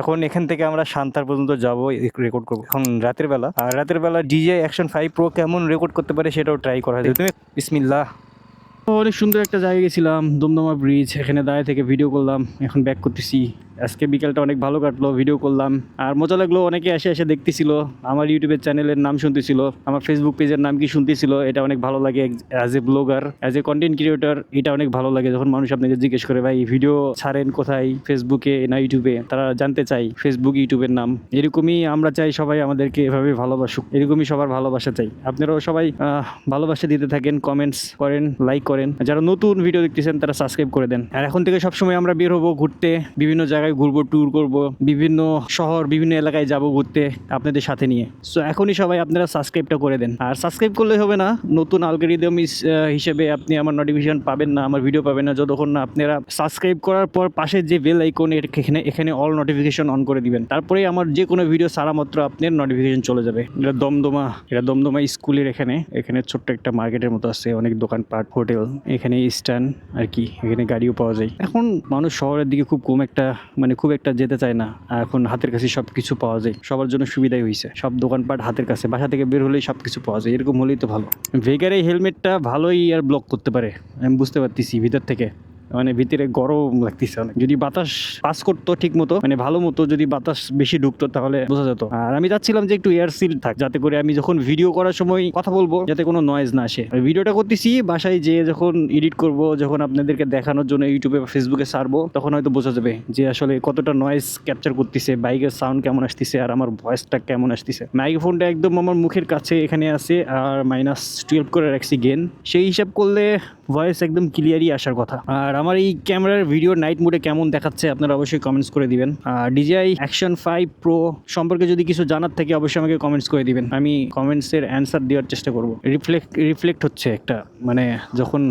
এখন এখান থেকে আমরা সান্তার পর্যন্ত যাব রেকর্ড করব। এখন রাতের বেলা। আর রাতের বেলা ডিজে অ্যাকশন ফাইভ প্রো কেমন রেকর্ড করতে পারে সেটাও ট্রাই করা যায় তুমি বিসমিল্লাহ। অনেক সুন্দর একটা জায়গায় গেছিলাম, দমদমা ব্রিজ এখানে দাঁড়িয়ে থেকে ভিডিও করলাম, এখন ব্যাক করতেছি। আজকে বিকেলটা অনেক ভালো কাটলো ভিডিও করলাম। আর মজা লাগল, অনেকে এসে এসে দেখতেছিল, আমার ইউটিউবের চ্যানেলের নাম শুনতেছিল, আমার ফেসবুক পেজের নাম কি শুনতেছিল, এটা অনেক ভালো লাগে as a blogger as a content creator এটা অনেক ভালো লাগে যখন মানুষ আপনাকে জিজ্ঞেস করে, ভাই ভিডিও ছাড়েন কোথায় ফেসবুকে না ইউটিউবে তারা জানতে চাই ফেসবুক ইউটিউবের নাম। এরকমই আমরা চাই সবাই আমাদেরকে এভাবে ভালোবাসুক, এরকমই সবার ভালোবাসা চাই। আপনারাও সবাই ভালোবাসা দিতে থাকেন কমেন্টস করেন লাইক করেন। যারা নতুন ভিডিও দেখতেছেন, তারা সাবস্ক্রাইব করে দেন। আর এখন থেকে সবসময় আমরা বের হব ঘুরতে, বিভিন্ন জায়গায় ঘুরবো ট্যুর করব, বিভিন্ন শহর, বিভিন্ন এলাকায় যাব ঘুরতে আপনাদের সাথে নিয়ে। সো এখনই সবাই আপনারা সাবস্ক্রাইবটা করে দেন। আর সাবস্ক্রাইব করলে হবে না, নতুন আলগোরিদম হিসেবে আপনি আমার নোটিফিকেশন পাবেন না, আমার ভিডিও পাবেন না, যতক্ষণ না আপনারা সাবস্ক্রাইব করার পর পাশে যে বেল আইকন এখানে এখানে অল নোটিফিকেশন অন করে দিবেন। তারপরে আমার যে কোনো ভিডিও সারা মাত্র আপনার নোটিফিকেশন চলে যাবে। এটা দমদমা এটা দমদমা স্কুলের এখানে এখানে ছোট্ট একটা মার্কেটের মতো আছে, অনেক দোকান দোকানপাট হোটেল এখানে স্ট্যান্ড আর কি, এখানে গাড়িও পাওয়া যায়। এখন মানুষ শহরের দিকে খুব কম একটা মানে খুব একটা যেতে চায় না। এখন হাতের কাছে সব কিছু পাওয়া যায়। সবার জন্য সুবিধাই হয়েছে সব দোকানপাট হাতের কাছে। বাসা থেকে বের হলেই সব কিছু পাওয়া যায়। এরকম হলেই তো ভালো। ভেগার হেলমেটটা ভালোই আর ব্লক করতে পারে। আমি বুঝতে পারতেছি ভিতর থেকে। মানে ভিতরে গরম লাগতেছে অনেক। যদি বাতাস পাস করতো ঠিক মতো মানে ভালো মতো যদি বাতাস বেশি ঢুকতো তাহলে বোঝা যেত। আর আমি চাচ্ছিলাম যে একটু এয়ার সিল থাক, যাতে করে আমি যখন ভিডিও করার সময় কথা বলব, যাতে কোনো নয়েজ না আসে। ভিডিওটা করতেছি, বাসায় যেয়ে যখন এডিট করব, যখন আপনাদেরকে দেখানোর জন্য ইউটিউবে বা ফেসবুকে সারবো তখন হয়তো বোঝা যাবে যে আসলে কতটা নয়েজ ক্যাপচার করতেছে বাইকের সাউন্ড কেমন আসতেছে, আর আমার ভয়েসটা কেমন আসতেছে। মাইক্রোফোনটা একদম আমার মুখের কাছে এখানে আছে, আর মাইনাস টুয়েলভ করে রাখছি গেন সেই হিসাব করলে ভয়েস একদম ক্লিয়ারই আসার কথা। আর আমার এই ক্যামেরার ভিডিও নাইট মোডে কেমন দেখাচ্ছে আপনারা অবশ্যই কমেন্টস করে দিবেন। আর ডিজিআই অ্যাকশন ফাইভ প্রো সম্পর্কে যদি কিছু জানার থাকে অবশ্যই আমাকে কমেন্টস করে দিবেন। আমি কমেন্টসের অ্যান্সার দেওয়ার চেষ্টা করব। রিফ্লেক্ট রিফ্লেক্ট হচ্ছে একটা মানে যখন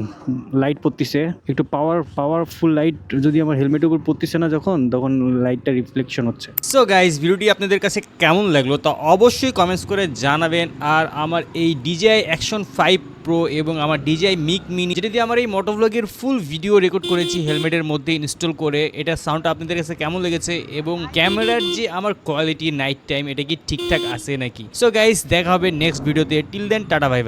লাইট পড়তিছে, একটু পাওয়ার পাওয়ারফুল লাইট যদি আমার হেলমেটের উপর পড়তিছে না যখন, তখন লাইটটা রিফ্লেকশন হচ্ছে। সো গাইজ ভিডিওটি আপনাদের কাছে কেমন লাগল তা অবশ্যই কমেন্টস করে জানাবেন। আর আমার এই ডিজিআই অ্যাকশন ফাইভ প্রো এবং আমার ডিজিআই মিক মিনি যেটা দিয়ে আমার এই মোটোভ্লগের ফুল ভিডিও রেকর্ড করেছি হেলমেটের মধ্যে ইনস্টল করে। এটা সাউন্ডটা আপনাদের কাছে কেমন লেগেছে এবং ক্যামেরার যে আমার কোয়ালিটি নাইট টাইম এটা কি ঠিকঠাক আছে নাকি? সো গাইস দেখা হবে নেক্সট ভিডিওতে টিল দেন টাটা বাই